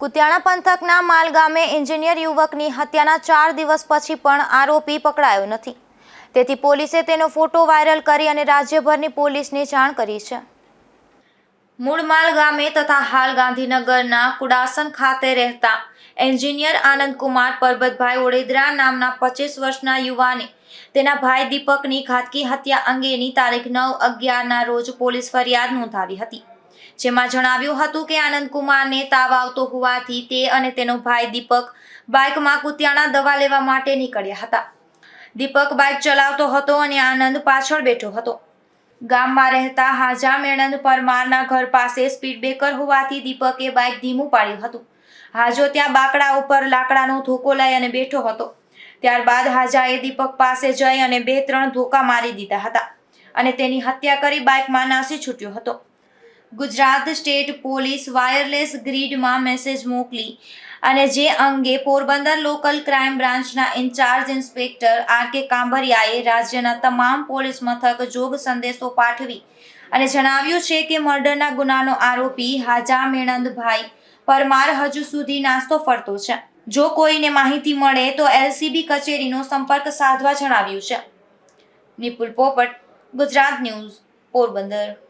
કુતિયાણા પંથકના માલ ગામે એન્જિનિયર યુવકની હત્યાના ચાર દિવસ પછી પણ આરોપી પકડાયો નથી. તેથી પોલીસે તેનો ફોટો વાયરલ કરી અને રાજ્યભરની પોલીસને જાણ કરી છે. મૂળમાલ ગામે તથા હાલ ગાંધીનગરના કુડાસન ખાતે રહેતા એન્જિનિયર આનંદકુમાર પરબતભાઈ ઓડેદરા નામના પચીસ વર્ષના યુવાને તેના ભાઈ દીપકની ઘાતકી હત્યા અંગેની તારીખ નવ અગિયારના રોજ પોલીસ ફરિયાદ નોંધાવી હતી. જેમાં જણાવ્યું હતું કે આનંદકુમારને તાવ આવતો હોવાથી તે અને તેનો ભાઈ દીપક બાઇકમાં કુતિયાણા દવા લેવા માટે નીકળ્યા હતા. દીપક બાઇક ચલાવતો હતો અને આનંદ પાછળ બેઠો હતો. ગામમાં રહેતા હાજા મેણંદ પરમારના ઘર પાસે સ્પીડ બ્રેકર હોવાથી દીપકે બાઇક ધીમું પાડ્યું હતું. હાજો ત્યાં બાકડા ઉપર લાકડાનો ધોકો લઈ અને બેઠો હતો. ત્યારબાદ હાજાએ દીપક પાસે જઈ અને બે ત્રણ ધોકા મારી દીધા હતા અને તેની હત્યા કરી બાઇકમાં નાસી છૂટ્યો હતો. ગુજરાત સ્ટેટ પોલીસ વાયરલેસ ગ્રીડમાં મેસેજ મોકલી અને જે અંગે પોરબંદર લોકલ ક્રાઇમ બ્રાન્ચના ઇન્ચાર્જ ઇન્સ્પેક્ટર આર કે કાંભરિયાએ રાજ્યના તમામ પોલીસ મથક જોગ સંદેશો પાઠવી અને જણાવ્યું છે કે મર્ડરના ગુનાનો આરોપી હાજા મેણંદભાઈ પરમાર હજુ સુધી નાસ્તો ફરતો છે. જો કોઈને માહિતી મળે તો એલસીબી કચેરીનો સંપર્ક સાધવા જણાવ્યું છે. નિપુલ પોપટ, ગુજરાત ન્યૂઝ, પોરબંદર.